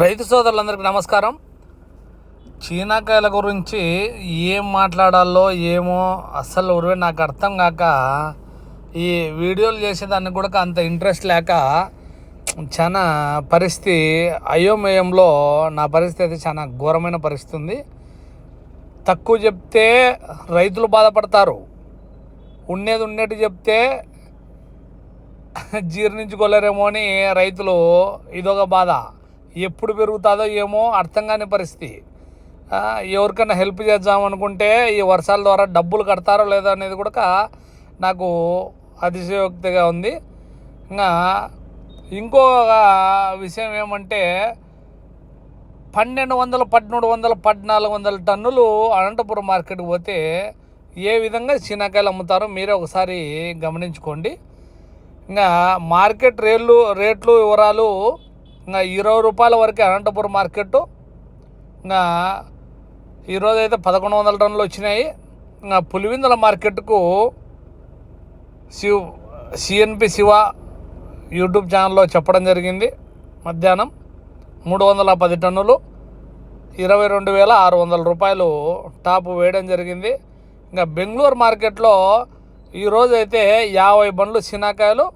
రైతు సోదరులందరికీ నమస్కారం. చీనాకాయల గురించి ఏం మాట్లాడాలో ఏమో అస్సలు ఉరివే నాకు అర్థం కాక ఈ వీడియోలు చేసేదానికి కూడా అంత ఇంట్రెస్ట్ లేక చాలా పరిస్థితి అయోమయంలో నా పరిస్థితి అయితే చాలా ఘోరమైన పరిస్థితి ఉంది. తక్కువ చెప్తే రైతులు బాధపడతారు. ఉండేది ఉండేటి చెప్తే జీర్ణించుకోలేరేమో అని రైతులు ఇదొక బాధ. ఎప్పుడు పెరుగుతుందో ఏమో అర్థం కాని పరిస్థితి. ఎవరికైనా హెల్ప్ చేద్దాం అనుకుంటే ఈ వర్షాల ద్వారా డబ్బులు కడతారో లేదో అనేది కూడా నాకు అతిశయోక్తిగా ఉంది. ఇంకా ఇంకో విషయం ఏమంటే పన్నెండు వందల పద్మూడు వందల పద్నాలుగు వందల టన్నులు అనంతపురం మార్కెట్కి పోతే ఏ విధంగా చీనాకాయలు అమ్ముతారో మీరే ఒకసారి గమనించుకోండి. ఇంకా మార్కెట్ రేట్లు రేట్లు వివరాలు ఇంకా ఇరవై రూపాయల వరకే అనంతపురం మార్కెట్ ఇంకా ఈరోజు అయితే పదకొండు వందల టన్నులు వచ్చినాయి. ఇంకా పులివిందుల మార్కెట్కు శివ్ సిఎన్పి శివ యూట్యూబ్ ఛానల్లో చెప్పడం జరిగింది. మధ్యాహ్నం మూడు వందల పది టన్నులు ఇరవై రెండు వేల ఆరు వందల రూపాయలు టాప్ వేయడం జరిగింది. ఇంకా బెంగళూరు మార్కెట్లో ఈరోజు అయితే యాభై బండ్లు సినాకాయలు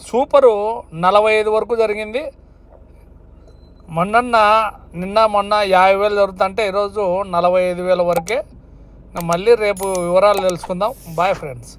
సూపరు నలభై ఐదు వరకు జరిగింది. మొన్న నిన్న మొన్న యాభై వేలు జరుగుతుంటే ఈరోజు నలభై ఐదు వేల వరకే. మళ్ళీ రేపు వివరాలు తెలుసుకుందాం. Bye friends